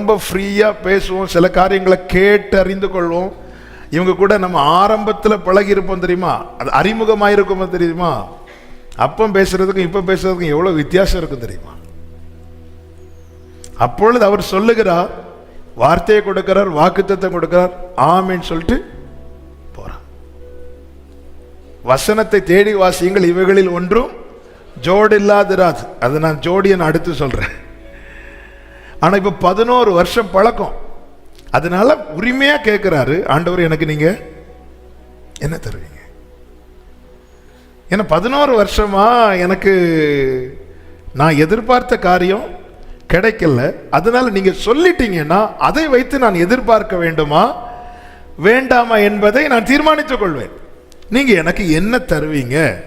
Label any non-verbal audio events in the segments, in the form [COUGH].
ரொம்ப ஃப்ரீயாக பேசுவோம். சில காரியங்களை கேட்டு அறிந்து கொள்வோம். இவங்க கூட நம்ம ஆரம்பத்தில் பழகி இருப்போம் தெரியுமா? அது அறிமுகமாக இருக்குமோ தெரியுமா? அப்போ பேசுறதுக்கும் இப்போ பேசுறதுக்கும் எவ்வளோ வித்தியாசம் இருக்கும் தெரியுமா? அப்பொழுது அவர் சொல்லுகிறார் வார்த்தையை கொடுக்கிறார் வாக்குத்தத்தை கொடுக்கிறார் ஆமின்னு சொல்லிட்டு போகிறார் வசனத்தை தேடி வாசியுங்கள் இவைகளில் ஒன்றும் ஜோடு இல்லாதிராது அது நான் ஜோடியை நான் அடுத்து சொல்றேன். ஆனால் இப்போ பதினோரு வருஷம் பழக்கம். அதனால உரிமையாக கேட்குறாரு ஆண்டவர் எனக்கு நீங்கள் என்ன தருவீங்க? ஏன்னா பதினோரு வருஷமா எனக்கு நான் எதிர்பார்த்த காரியம் கிடைக்கல. அதனால நீங்கள் சொல்லிட்டீங்கன்னா அதை வைத்து நான் எதிர்பார்க்க வேண்டுமா? வேண்டாமா என்பதை நான் தீர்மானித்துக் கொள்வேன். நீங்கள் எனக்கு என்ன தருவீங்க?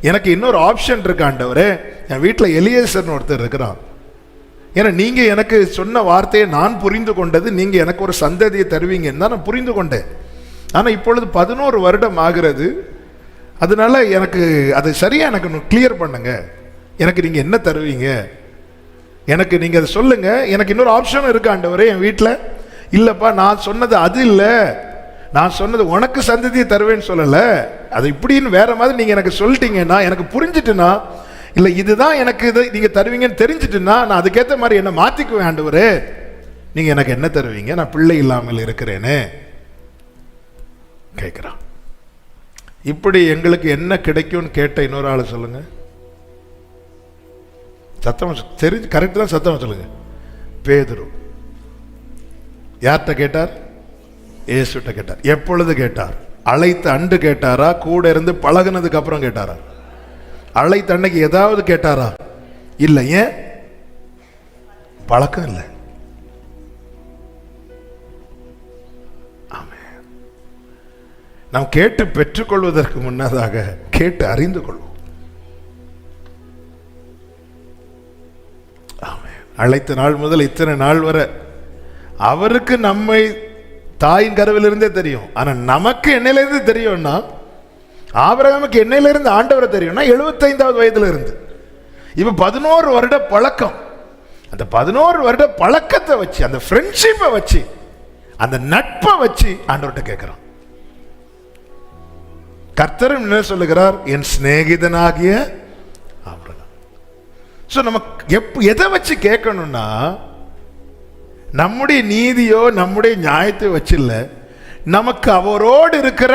எனக்கு இன்னொரு ஆப்ஷன் இருக்கு ஆண்டவரே. என் வீட்டில் எலியேசர்னு ஒருத்தர் இருக்கிறான். ஏன்னா நீங்கள் எனக்கு சொன்ன வார்த்தையை நான் புரிந்து கொண்டது நீங்கள் எனக்கு ஒரு சந்ததியை தருவீங்கன்னு தான் நான் புரிந்து கொண்டேன். ஆனால் இப்பொழுது பதினோரு வருடம் ஆகிறது. அதனால் எனக்கு அதை சரியாக எனக்கு கிளியர் பண்ணுங்க. எனக்கு நீங்கள் என்ன தருவீங்க? எனக்கு நீங்கள் அதை சொல்லுங்கள் எனக்கு இன்னொரு ஆப்ஷனும் இருக்கு ஆண்டவரே என் வீட்டில் இல்லைப்பா நான் சொன்னது அது இல்லை. நான் சொன்னது உனக்கு சந்ததியை தருவேன்னு சொல்லலை. அது இப்படின்னு வேற மாதிரி நீங்கள் எனக்கு சொல்லிட்டீங்கன்னா எனக்கு புரிஞ்சிட்டுனா இல்லை இதுதான் எனக்கு இது நீங்கள் தருவீங்கன்னு தெரிஞ்சிட்டுனா நான் அதுக்கேற்ற மாதிரி என்ன மாத்திக்குவேன் ஆண்டவரே. நீங்கள் எனக்கு என்ன தருவீங்க? நான் பிள்ளை இல்லாமல் இருக்கிறேனே. கேட்குறான். இப்படி எங்களுக்கு என்ன கிடைக்கும்னு கேட்ட இன்னொரு ஆள் சொல்லுங்க. சத்தம் தெரிஞ்சு கரெக்ட் தான் சத்தம் சொல்லுங்க. பேதுரு. யார்கிட்ட கேட்டார்? ஏசுட்ட கேட்டார். எப்பொழுது கேட்டார்? அழைத்த அண்டு கேட்டாரா? கூட இருந்து பழகுனதுக்கு அப்புறம் கேட்டாரா? அழைத்த அன்னைக்கு ஏதாவது கேட்டாரா? இல்லை ஏன்? பழக்கம் இல்லை. நாம் கேட்டு பெற்றுக்கொள்வதற்கு முன்னதாக கேட்டு அறிந்து கொள்வோம். அழைத்த நாள் முதல் இத்தனை நாள் வரை அவருக்கு நம்மை தாயின் கருவிலிருந்தே தெரியும். ஆனா நமக்கு என்னையிலிருந்து தெரியும்னா ஆபிரகாமுக்கு என்னையிலிருந்து ஆண்டவரை தெரியும்னா எழுபத்தைந்தாவது வயதுல இருந்து பதினோரு வருட பழக்கம். அந்த பதினோரு வருட பழக்கத்தை வச்சு அந்த ஃப்ரெண்ட்ஷிப்பை வச்சு அந்த நட்பை வச்சு ஆண்டவர்கிட்ட கேட்கிறான் கர்த்தரும் என்ன சொல்லுகிறார்? என் சிநேகிதனாகிய ஆபிரகாம். ஸோ நம்ம எப் எதை வச்சு கேட்கணும்னா நம்முடைய நீதியோ நம்முடைய நியாயத்தை இல்லை நமக்கு அவரோடு இருக்கிற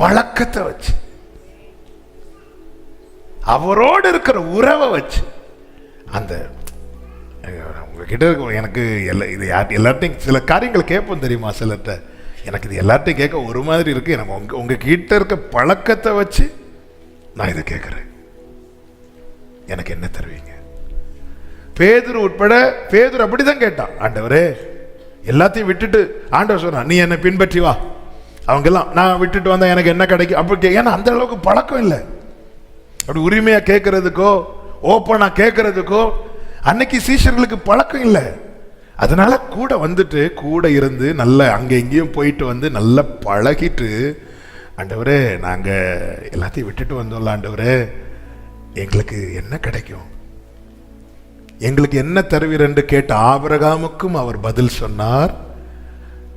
பழக்கத்தை வச்சு அவரோடு இருக்கிற உறவை வச்சு அந்த உங்ககிட்ட இருக்க எனக்கு எல்லா இது யார் எல்லார்ட்டையும் சில காரியங்கள் கேட்போம் தெரியுமா சிலர்கிட்ட எனக்கு இது எல்லார்ட்டையும் கேட்க ஒரு மாதிரி இருக்குது எனக்கு உங்கள் உங்ககிட்ட இருக்க பழக்கத்தை வச்சு நான் இதை கேட்குறேன். எனக்கு என்ன தருவீங்க? பேதுரு உட்பட பேதுரு அப்படிதான் கேட்டான். ஆண்டவரே எல்லாத்தையும் விட்டுட்டு ஆண்டவர் சொன்னான் நீ என்னை பின்பற்றி வா. அவங்கெல்லாம் நான் விட்டுட்டு வந்தால் எனக்கு என்ன கிடைக்கும்? அப்படி ஏன்னா அந்த அளவுக்கு பழக்கம் இல்லை. அப்படி உரிமையாக கேட்கறதுக்கோ ஓப்பனா கேட்கறதுக்கோ அன்னைக்கு சீஷர்களுக்கு பழக்கம் இல்லை. அதனால கூட வந்துட்டு கூட இருந்து நல்ல அங்கே எங்கேயும் போயிட்டு வந்து நல்லா பழகிட்டு ஆண்டவரே நாங்கள் எல்லாத்தையும் விட்டுட்டு வந்தோம்ல ஆண்டவரே எங்களுக்கு என்ன கிடைக்கும்? எங்களுக்கு என்ன தருவீர் என்று கேட்ட ஆபரகாமுக்கும் அவர் பதில் சொன்னார்.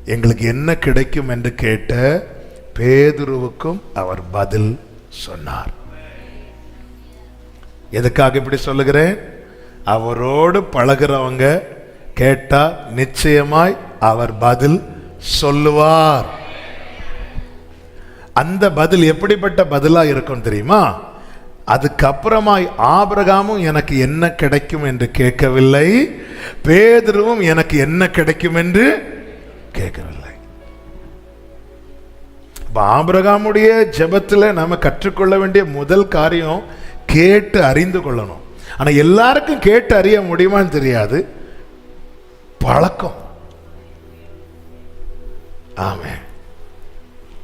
எங்களுக்கு என்ன கிடைக்கும் என்று கேட்ட பேதுருவுக்கும் அவர் பதில் சொன்னார். எதுக்காக இப்படி சொல்லுகிறேன்? அவரோடு பழகுறவங்க கேட்டா நிச்சயமாய் அவர் பதில் சொல்லுவார். அந்த பதில் எப்படிப்பட்ட பதிலா இருக்கும் தெரியுமா? அதுக்கப்புறமாய் ஆபிரகாமும் எனக்கு என்ன கிடைக்கும் என்று கேட்கவில்லை பேதுருவும் எனக்கு என்ன கிடைக்கும் என்று கேட்கவில்லை. ஆபிரகாமுடைய ஜெபத்துல நாம கற்றுக்கொள்ள வேண்டிய முதல் காரியம் கேட்டு அறிந்து கொள்ளணும். ஆனா எல்லாருக்கும் கேட்டு அறிய முடியுமான்னு தெரியாது. பழக்கம். ஆமே.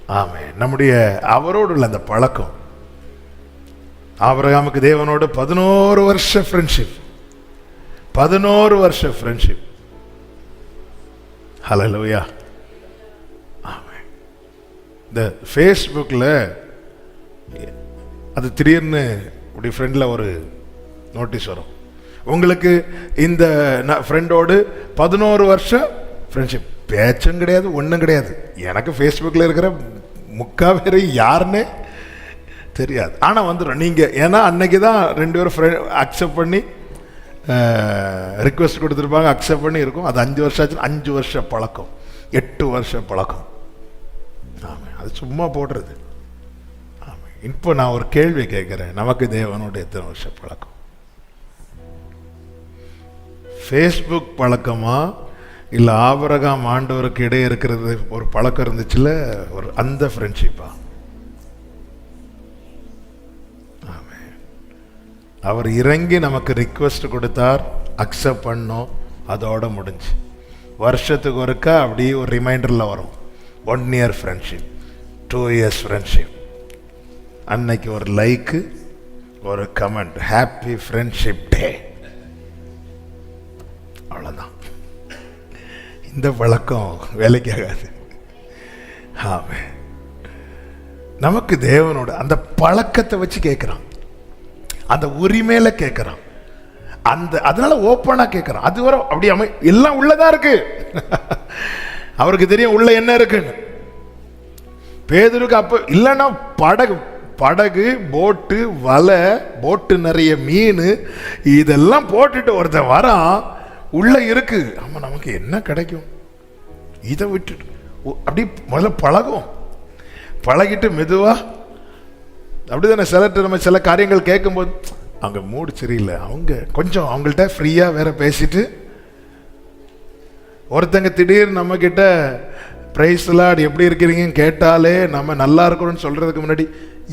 ஆமே. நம்முடைய அவரோடு உள்ள அந்த பழக்கம். ஆபிரகாமுக்கு தேவனோடு பதினோரு வருஷ ஃப்ரெண்ட்ஷிப் பதினோரு வருஷ ஃப்ரெண்ட்ஷிப் ஹலோயா இந்த ஃபேஸ்புக்கில் அது திடீர்னு அப்படி ஃப்ரெண்டில் ஒரு நோட்டீஸ் வரும். உங்களுக்கு இந்த ஃப்ரெண்டோடு பதினோரு வருஷம் ஃப்ரெண்ட்ஷிப் பேச்சும் கிடையாது ஒன்றும் கிடையாது. எனக்கு ஃபேஸ்புக்கில் இருக்கிற முக்கா பேர் தெரியாது. ஆனால் வந்துடும் நீங்கள் ஏன்னா அன்னைக்கு தான் ரெண்டு பேரும் ஃப்ரெண்ட் அக்செப்ட் பண்ணி ரிக்வெஸ்ட் கொடுத்துருப்பாங்க அக்செப்ட் பண்ணி இருக்கும். அது அஞ்சு வருஷம் ஆச்சு. அஞ்சு வருஷ பழக்கம். எட்டு வருஷ பழக்கம். ஆமாம். அது சும்மா போடுறது. ஆமாம். இப்போ நான் ஒரு கேள்வி கேட்குறேன். நமக்கு தேவனோட எத்தனை வருஷம் பழக்கம்? ஃபேஸ்புக் பழக்கமா? இல்லை ஆபரகாம் ஆண்டவருக்கு இடையே இருக்கிறது ஒரு பழக்கம் இருந்துச்சுல? ஒரு அந்த ஃப்ரெண்ட்ஷிப்பாக அவர் இறங்கி நமக்கு ரிக்வெஸ்ட் கொடுத்தார் அக்செப்ட் பண்ணோம் அதோட முடிஞ்சு. வருஷத்துக்கு ஒருக்கா அப்படியே ஒரு ரிமைண்டரில் வரும். One year friendship two years friendship அன்னைக்கு ஒரு லைக்கு ஒரு கமெண்ட் ஹாப்பி ஃப்ரெண்ட்ஷிப் டே அவ்வளோதான் இந்த பழக்கம் வேலைக்கு ஆகாது. ஆமே நமக்கு தேவனோட அந்த பழக்கத்தை வச்சு கேட்குறான். அந்த உரிமையில கேட்குறான் அந்த அதனால ஓப்பனாக கேட்குறான் அது வர அப்படி அமை எல்லாம் உள்ளதா இருக்கு? [LAUGHS] அவருக்கு தெரியும் உள்ள என்ன இருக்குன்னு. பேதருக்கு அப்போ இல்லைன்னா படகு படகு போட்டு வலை போட்டு நிறைய மீன் இதெல்லாம் போட்டுட்டு ஒருத்தன் வரான் உள்ள இருக்கு. ஆமா நமக்கு என்ன கிடைக்கும்? இதை விட்டுட்டு. அப்படி முதல்ல பழகும். பழகிட்டு மெதுவாக அப்படி அப்படிதானே சிலர்கிட்ட நம்ம சில காரியங்கள் கேட்கும்போது அவங்க மூடு சரியில்லை. அவங்க கொஞ்சம் அவங்கள்ட்ட ஃப்ரீயாக வேற பேசிட்டு ஒருத்தங்க திடீர்னு நம்ம கிட்ட பிரைஸ் எப்படி இருக்கிறீங்கன்னு கேட்டாலே நம்ம நல்லா இருக்கணும்னு சொல்றதுக்கு முன்னாடி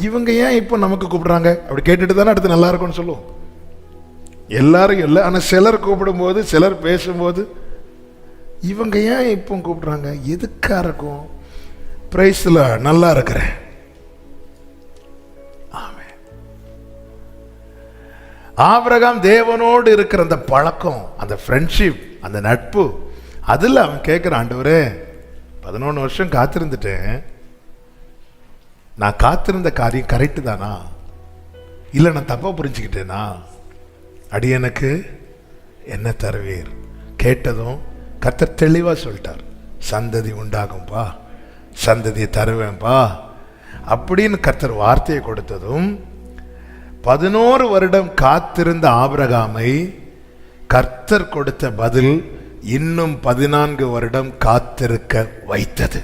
இவங்க ஏன் இப்போ நமக்கு கூப்பிடுறாங்க? அப்படி கேட்டுட்டு தானே அடுத்து நல்லா இருக்கும்னு சொல்லுவோம். எல்லாரும் இல்லை ஆனால் சிலர் கூப்பிடும்போது சிலர் பேசும்போது இவங்க ஏன் இப்போ கூப்பிடுறாங்க? எதுக்காக இருக்கும்? ப்ரைஸில் நல்லா இருக்கிறேன். ஆபிரகாம் தேவனோடு இருக்கிற அந்த பழக்கம் அந்த ஃப்ரெண்ட்ஷிப் அந்த நட்பு அதில் அவன் கேட்குற ஆண்டவரே பதினொன்று வருஷம் காத்திருந்துட்டேன். நான் காத்திருந்த காரியம் கரெக்டு தானா? இல்லை நான் தப்பாக புரிஞ்சுக்கிட்டேனா? அடி எனக்கு என்ன தருவீர்? கேட்டதும் கர்த்தர் தெளிவாக சொல்லிட்டார் சந்ததி உண்டாகும்பா சந்ததியை தருவேன்பா அப்படின்னு கர்த்தர் வார்த்தையை கொடுத்ததும் பதினோரு வருடம் காத்திருந்த ஆபிரகாமை கர்த்தர் கொடுத்த பதில் இன்னும் பதினான்கு வருடம் காத்திருக்க வைத்தது.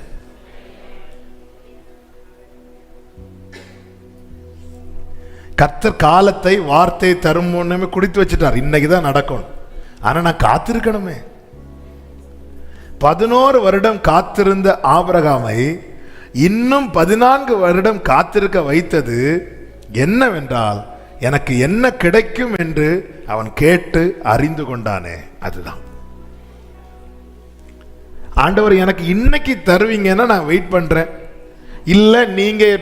கர்த்தர் காலத்தை வார்த்தை தரும் ஒண்ணுமே குடித்து வச்சுட்டார். இன்னைக்கு தான் நடக்கும். ஆனா நான் காத்திருக்கணுமே. பதினோரு வருடம் காத்திருந்த ஆபிரகாமை இன்னும் பதினான்கு வருடம் காத்திருக்க வைத்தது. என்னவென்றால் எனக்கு என்ன கிடைக்கும் என்று அவன் கேட்டு அறிந்து கொண்டானே அதுதான். ஆண்டவர் எனக்கு இன்னைக்கு தருவீங்கன்னா நான் வெயிட் பண்ணுறேன் இல்லை நீங்கள்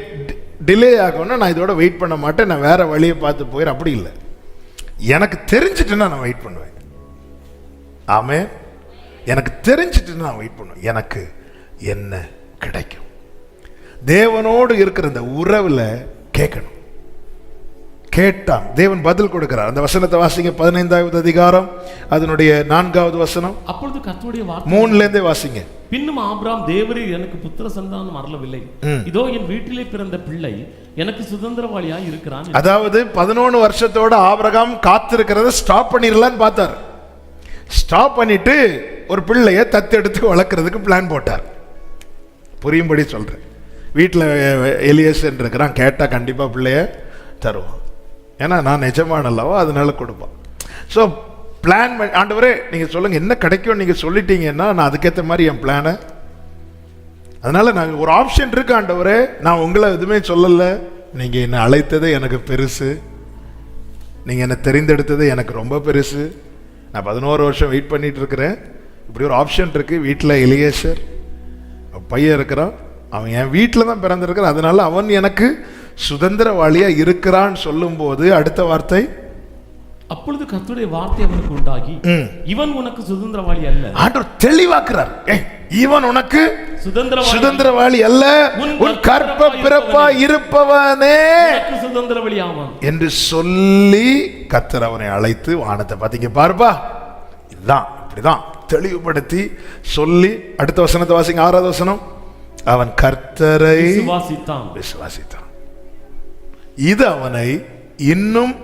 டிலே ஆகணும்னா நான் இதோட வெயிட் பண்ண மாட்டேன் நான் வேற வழியை பார்த்து போயிடும் அப்படி இல்லை. எனக்கு தெரிஞ்சிட்டுன்னா நான் வெயிட் பண்ணுவேன். ஆமே எனக்கு தெரிஞ்சிட்டு நான் வெயிட் பண்ணுவேன். எனக்கு என்ன கிடைக்கும்? தேவனோடு இருக்கிற இந்த உறவில் கேட்கணும். கேட்டான். தேவன் பதில் கொடுக்கிறார். அந்த வசனத்தை வாசிங்க. பதினைந்தாவது அதிகாரம் அதனுடைய நான்காவது வசனம். அப்பொழுது வார்த்தை மூணுல இருந்தே வாசிங்க. பின்னும் ஆபிராம் தேவரீர் எனக்கு புத்திர சந்தானம் அருளவில்லை. இதோ என் வீட்டிலே பிறந்த பிள்ளை எனக்கு சுதந்திரவாளியா இருக்கிறான். அதாவது பதினொன்று வருஷத்தோட ஆபிரகாம் காத்திருக்கிறத ஸ்டாப் பண்ணிடலான்னு பார்த்தார். ஸ்டாப் பண்ணிட்டு ஒரு பிள்ளைய தத்தெடுத்து வளர்க்கறதுக்கு பிளான் போட்டார். புரியும்படி சொல்றேன். வீட்டில் எலியசன் இருக்கிறான். கேட்டால் கண்டிப்பாக பிள்ளைய தருவான். ஏன்னா நான் நிஜமான அல்லவா அதனால கொடுப்பான் ஸோ பிளான் ஆண்டவரே நீங்கள் சொல்லுங்கள் என்ன கிடைக்கும் நீங்கள் சொல்லிட்டீங்கன்னா நான் அதுக்கேற்ற மாதிரி என் பிளானை அதனால் நாங்கள் ஒரு ஆப்ஷன் இருக்கு ஆண்டவரே நான் உங்களை எதுவுமே சொல்லலை. நீங்கள் என்னை அழைத்தது எனக்கு பெருசு. நீங்கள் என்னை தெரிந்தெடுத்தது எனக்கு ரொம்ப பெருசு. நான் பதினோரு வருஷம் வெயிட் பண்ணிட்டு இருக்கிறேன். இப்படி ஒரு ஆப்ஷன் இருக்குது வீட்டில் எலியேசர். பையன் இருக்கிறான். அவன் என் வீட்டில் தான் பிறந்திருக்கிறான். அதனால அவன் எனக்கு சுதந்திரவாளியா இருக்கிறான்னு சொல்லும்போது அடுத்த வார்த்தை? அப்பொழுது கர்த்தருடைய வார்த்தை அவனுக்கு உண்டாகி. இவன் உனக்கு சுதந்திரவாளி அல்ல. ஆண்டவர் தெளிவாக்குறார். இவன் உனக்கு சுதந்திரவாளி சுதந்திரவாளி அல்ல. உன் கற்ப பிறப்பா இருப்பவனே. சுதந்திரவாளி ஆவான். என்று சொல்லி கத்தர் அவனை அழைத்து வானத்தை பார்த்தீங்க பாருப்பா. இதுதான் இப்படிதான் தெளிவுபடுத்தி சொல்லி அடுத்த வசனத்தை வாசிங்க ஆறாவது வசனம். அவன் கர்த்தரை விசுவாசித்தான். விசுவாசித்தான். இது அவனை இன்னும்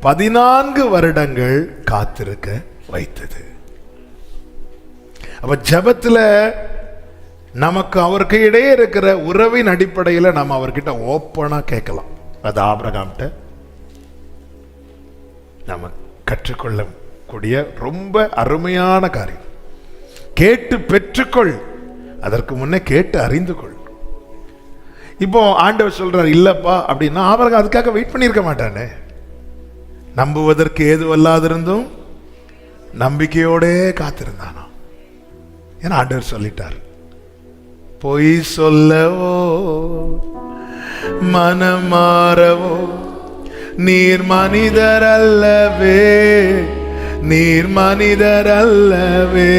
பதினான்கு வருடங்கள் காத்திருக்க வைத்தது. அப்ப ஜெபத்துல நமக்கு அவருக்கு இடையே இருக்கிற உறவின் அடிப்படையில் நம்ம அவர்கிட்ட ஓப்பனா கேட்கலாம். அது ஆபிரகாம்கிட்ட நம்ம கற்றுக்கொள்ளக்கூடிய ரொம்ப அருமையான காரியம். கேட்டு பெற்றுக்கொள். அதற்கு முன்னே கேட்டு அறிந்து கொள். இப்போ ஆண்டவர் சொல்றார் இல்லப்பா அப்படின்னா அவருக்கு அதுக்காக வெயிட் பண்ணியிருக்க மாட்டானே. நம்புவதற்கு ஏதுவல்லாதிருந்தும் நம்பிக்கையோடே காத்திருந்தானா ஏன்னா ஆண்டவர் சொல்லிட்டார் பொய் சொல்லவோ மனம் மாறவோ நீர் மனிதர் அல்லவே நீர் மனிதர் அல்லவே.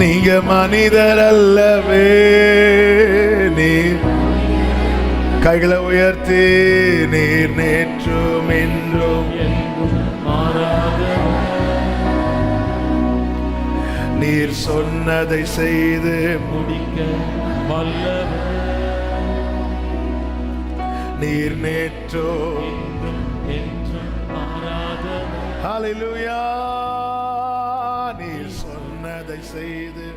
நீங்க மனிதர் அல்லவே நீர் கைகளை உயர்த்தி நீர் நேற்றும் என்றும் நீர் சொன்னதை செய்து முடிக்க வல்லவர். நீர் நேற்றோ என்றும் என்றும் மாறாதவர். ஹalleluya. சொன்னதை செய்து முடிக்க